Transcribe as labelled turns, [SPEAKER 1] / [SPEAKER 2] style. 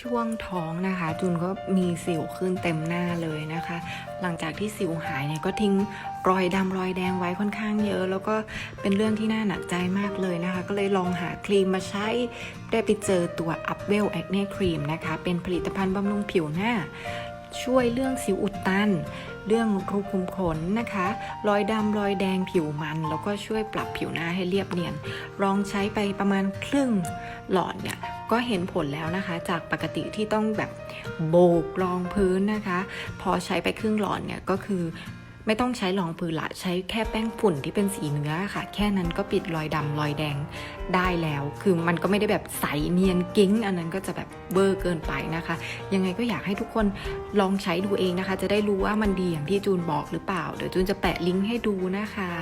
[SPEAKER 1] ช่วงท้องนะคะ จุนก็มีสิวขึ้นเต็มหน้าเลยนะคะ หลังจากที่สิวหายเนี่ยก็ทิ้งรอยดำรอยแดงไว้ค่อนข้างเยอะ แล้วก็เป็นเรื่องที่น่าหนักใจมากเลยนะคะ ก็เลยลองหาครีมมาใช้ได้ไปเจอตัว u p w e l l Acne Cream นะคะ เป็นผลิตภัณฑ์บำรุงผิวหน้า ช่วยเรื่องสิวอุดตัน เรื่องรูขุมขนนะคะ รอยดำรอยแดงผิวมัน แล้วก็ช่วยปรับผิวหน้าให้เรียบเนียน ลองใช้ไปประมาณครึ่งหลอดเนี่ยก็เห็นผลแล้วนะคะ จากปกติที่ต้องแบบโบกรองพื้นนะคะ พอใช้ไปครึ่งหลอดเนี่ยก็คือ ไม่ต้องใช้รองพื้นละใช้แค่แป้งฝุ่นที่เป็นสีเนื้อค่ะ แค่นั้นก็ปิดรอยดำรอยแดงได้แล้ว คือมันก็ไม่ได้แบบใสเนียนกิ้ง อันนั้นก็จะแบบเบอร์เกินไปนะคะ ยังไงก็อยากให้ทุกคนลองใช้ดูเองนะคะ จะได้รู้ว่ามันดีอย่างที่จูนบอกหรือเปล่า เดี๋ยวจูนจะแปะลิงก์ให้ดูนะคะ